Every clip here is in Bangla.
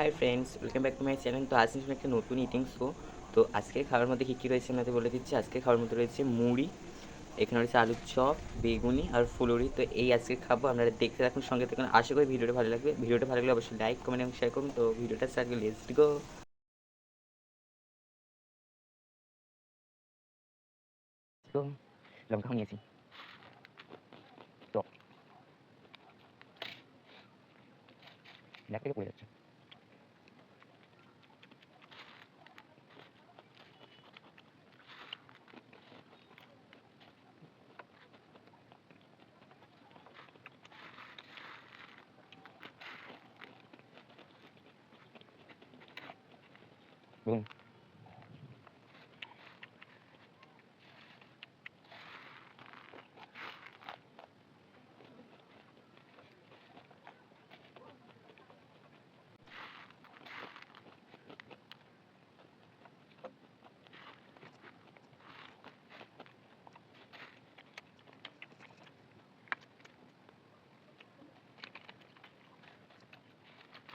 Hi friends welcome back to my channel তো আজ একটা নতুন ইটিং শো তো আজকের খাবার মধ্যে কী কী রয়েছে আপনাদের বলে দিচ্ছি। আজকের খাবার মধ্যে রয়েছে মুড়ি, এখানে রয়েছে আলুর চপ, বেগুনি আর ফুলুরি। তো এই আজকে খাব, আপনারা দেখতে থাকুন, সঙ্গে থাকুন। আশা করি ভিডিওটা ভালো লাগবে। ভিডিওটা ভালো লাগলে অবশ্যই লাইক কমেন্ট এবং শেয়ার করুন। তো ভিডিওটা স্টার্ট লেটস গো লঙ্কা নিয়েছি। পড়ে যাচ্ছে। Yun.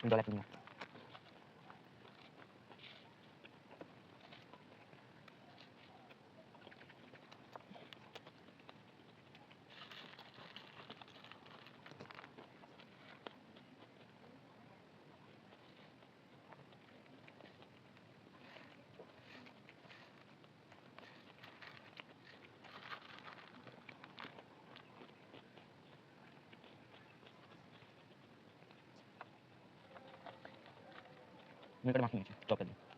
Ang dalat niya. मैं माफ़ी माँगता हूँ स्टॉप कर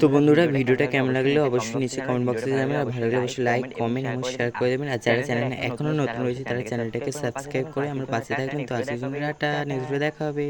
তো বন্ধুরা ভিডিওটা কেমন লাগল? অবশ্যই নিচে কমেন্ট বক্সে জানাবেন আর ভালো লাগলে অবশ্যই লাইক কমেন্ট এবং শেয়ার করে দেবেন। আর যারা চ্যানেলে এখনও নতুন রয়েছে তারা চ্যানেলটাকে সাবস্ক্রাইব করে আমার পাশে থাকবেন। তো আজকের জন্য টাটা নেক্সট দেখা হবে।